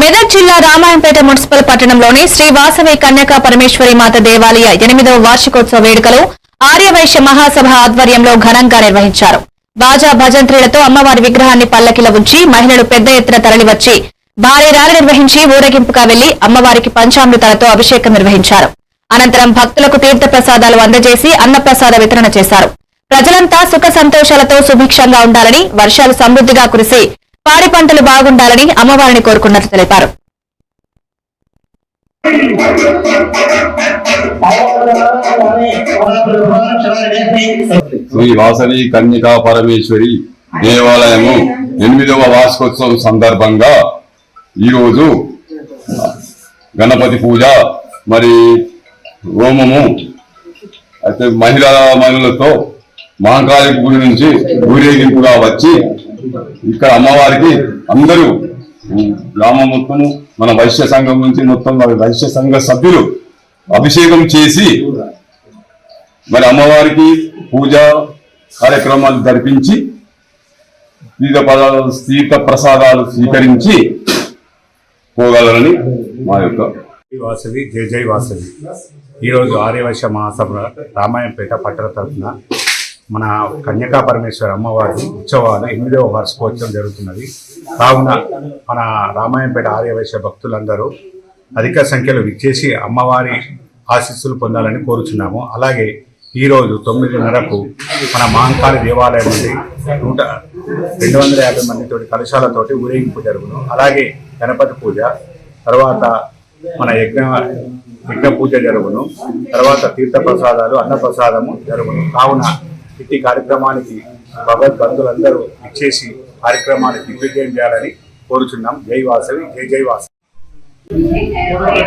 మెదక్ జిల్లా రామాయంపేట మున్సిపల్ పట్టణంలోని శ్రీ వాసవి కన్యకా పరమేశ్వరి మాత దేవాలయ ఎనిమిదవ వార్షికోత్సవ వేడుకలు ఆర్యవైశ్య మహాసభ ఆధ్వర్యంలో ఘనంగా నిర్వహించారు. బాజా భజంత్రులతో అమ్మవారి విగ్రహాన్ని పల్లకిలో ఉంచి మహిళలు పెద్ద ఎత్తున తరలివచ్చి భారీ ర్యాలీ నిర్వహించి ఊరేగింపుగా వెళ్ళి అమ్మవారికి పంచామృతాలతో అభిషేకం నిర్వహించారు. అనంతరం భక్తులకు తీర్థ ప్రసాదాలు అందజేసి అన్నప్రసాద వితరణ చేశారు. ప్రజలంతా సుఖ సంతోషాలతో సుభిక్షంగా ఉండాలని వర్షాలు సమృద్ధిగా కురిసి పాడి పంటలు బాగుండాలని అమ్మవారిని కోరుకున్నట్లు తెలిపారు. శ్రీ వాసవి కన్యకా పరమేశ్వరి దేవాలయము ఎనిమిదవ వార్షికోత్సవం సందర్భంగా ఈరోజు గణపతి పూజ మరి హోమము అయితే మహిళా మహిళలతో మహంకాళి గుడి నుంచి ఊరేగింపుగా వచ్చి ఇక్కడ అమ్మవారికి అందరూ గ్రామం మొత్తము మన వైశ్య సంఘం నుంచి మొత్తం మన వైశ్య సంఘ సభ్యులు అభిషేకం చేసి మరి అమ్మవారికి పూజ కార్యక్రమాలు జరిపించి తీర్థ పదాలు తీర్థ ప్రసాదాలు స్వీకరించి పోగలరని మా యొక్క వాసవి జై జయ వాసవి. ఈరోజు ఆర్యవైశ్య మహాసభ రామాయంపేట పట్టణ తరఫున మన కన్యకా పరమేశ్వర అమ్మవారి ఉత్సవాలు ఎనిమిదవ వార్షికోత్సవం జరుగుతున్నది. కావున మన రామాయంపేట ఆర్యవైశ్య భక్తులందరూ అధిక సంఖ్యలో విచ్చేసి అమ్మవారి ఆశీస్సులు పొందాలని కోరుచున్నాము. అలాగే ఈరోజు తొమ్మిదిన్నరకు మన మహంకాళి దేవాలయం నుండి నూట రెండు వందల యాభై మందితోటి కలశాలతోటి ఊరేగింపు జరుగును. అలాగే గణపతి పూజ తర్వాత మన యజ్ఞ యజ్ఞ పూజ జరుగును. తర్వాత తీర్థ ప్రసాదాలు అన్న ప్రసాదము జరుగును. కావున ఇట్టి కార్యక్రమానికి భగవద్బంధులందరూ ఇచ్చేసి కార్యక్రమాన్ని దిగ్విజయం చేయాలని కోరుచున్నాం. జై వాసవి జై జై వాసవి.